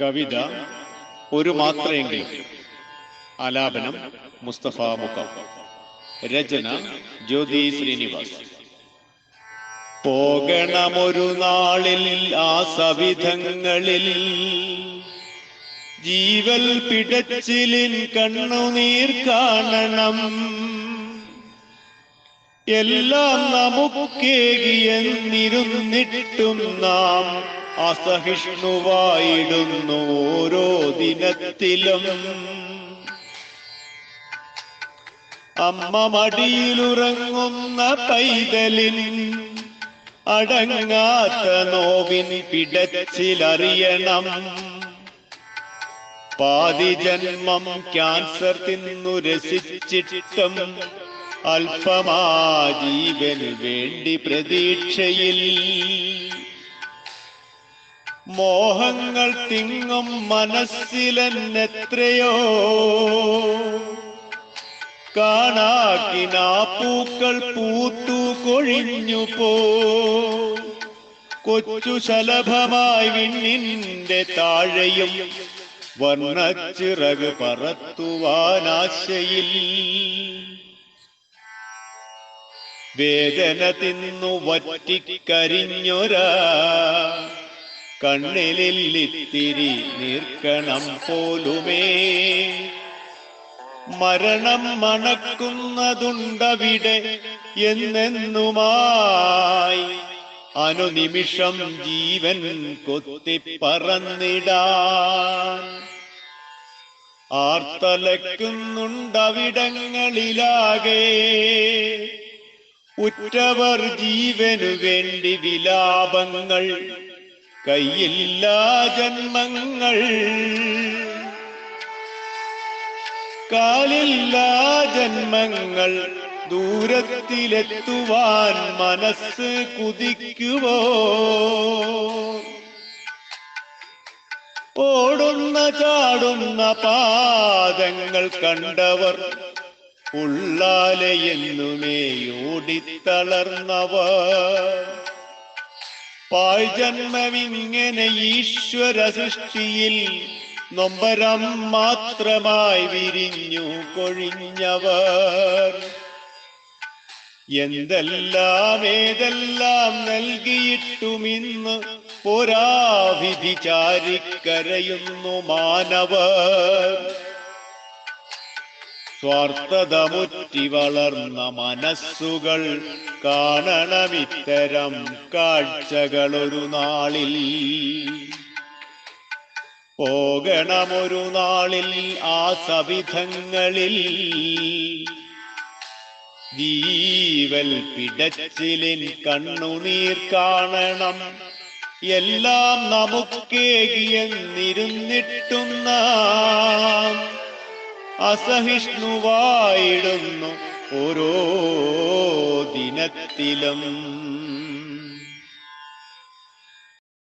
കവിത ഒരു മാത്രയെങ്കിലും ആലാപനം മുസ്തഫ മുഖം. രചന ജ്യോതി ശ്രീനിവാസ്. പോകണമൊരു നാളിൽ ആ സവിധങ്ങളിൽ. ജീവൽ പിടച്ചിലിൻ കണ്ണുനീർ കാണണം. എല്ലാം നമുക്കേകിയെന്നിരുന്നിട്ടും നാം അസഹിഷ്ണുവായിടുന്നു ഓരോ ദിനത്തിലും. അമ്മ മടിയിലുറങ്ങുന്ന പൈതലിൻ അടങ്ങാത്ത നോവിൻ പിടച്ചിലറിയണം. പാതി ജന്മം ക്യാൻസർ തിന്നു രസിച്ചിട്ടും അല്പമാ ജീവന് വേണ്ടി പ്രതീക്ഷയിൽ മോഹങ്ങൾ തിങ്ങും മനസ്സിലെന്നെത്രയോ കാണാക്കിനാ പൂക്കൾ പൂത്തു കൊഴിഞ്ഞു പോ. കൊച്ചു ശലഭമായി വിണ്ണിന്റെ താഴെയും വർണച്ചിറക് പറത്തുവാനാശയിൽ വേദന തിന്നു വറ്റിക്കരിഞ്ഞൊരാ കണ്ണിലില്ലിത്തിരി നീർക്കണം പോലുമേ. മരണം മണക്കുന്നതുണ്ടവിടെ എന്നെന്നുമായി അനുനിമിഷം ജീവൻ കൊത്തിപ്പറന്നിടാൻ. ആർത്തലക്കുന്നുണ്ടവിടങ്ങളിലാകെ ഉറ്റവർ ജീവനു വേണ്ടി വിലാപങ്ങൾ കയ്യില്ലാ ജന്മങ്ങൾ. കാലില്ലാ ജന്മങ്ങൾ ദൂരത്തിലെത്തുവാൻ മനസ്സ് കുതിക്കുവോ? ഓടുന്ന ചാടുന്ന പാദങ്ങൾ കണ്ടവർ ഉള്ളാലെ എന്നുമേ ഓടിത്തളർന്നവർ പാഴ്ജന്മമിങ്ങനെ ഈശ്വര സൃഷ്ടിയിൽ നൊമ്പരം മാത്രമായി വിരിഞ്ഞു കൊഴിഞ്ഞവർ. എന്തെല്ലാം ഏതെല്ലാം നൽകിയിട്ടുമിന്ന് പോരാവിധി ചാരിക്കരയുന്നു മാനവർ. സ്വാർത്ഥത മുറ്റി വളർന്ന മനസ്സുകൾ കാണണമിത്തരം കാഴ്ചകളൊരു നാളിൽ. പോകണമൊരു നാളിൽ ആ സവിധങ്ങളിൽ. ജീവൽ പിടച്ചിലിൻ കണ്ണുനീർ കാണണം. എല്ലാം നമുക്കേകിയെന്നിരുന്നിട്ടും നാം അസഹിഷ്ണുവായിടുന്നു ഓരോ ദിനത്തിലും.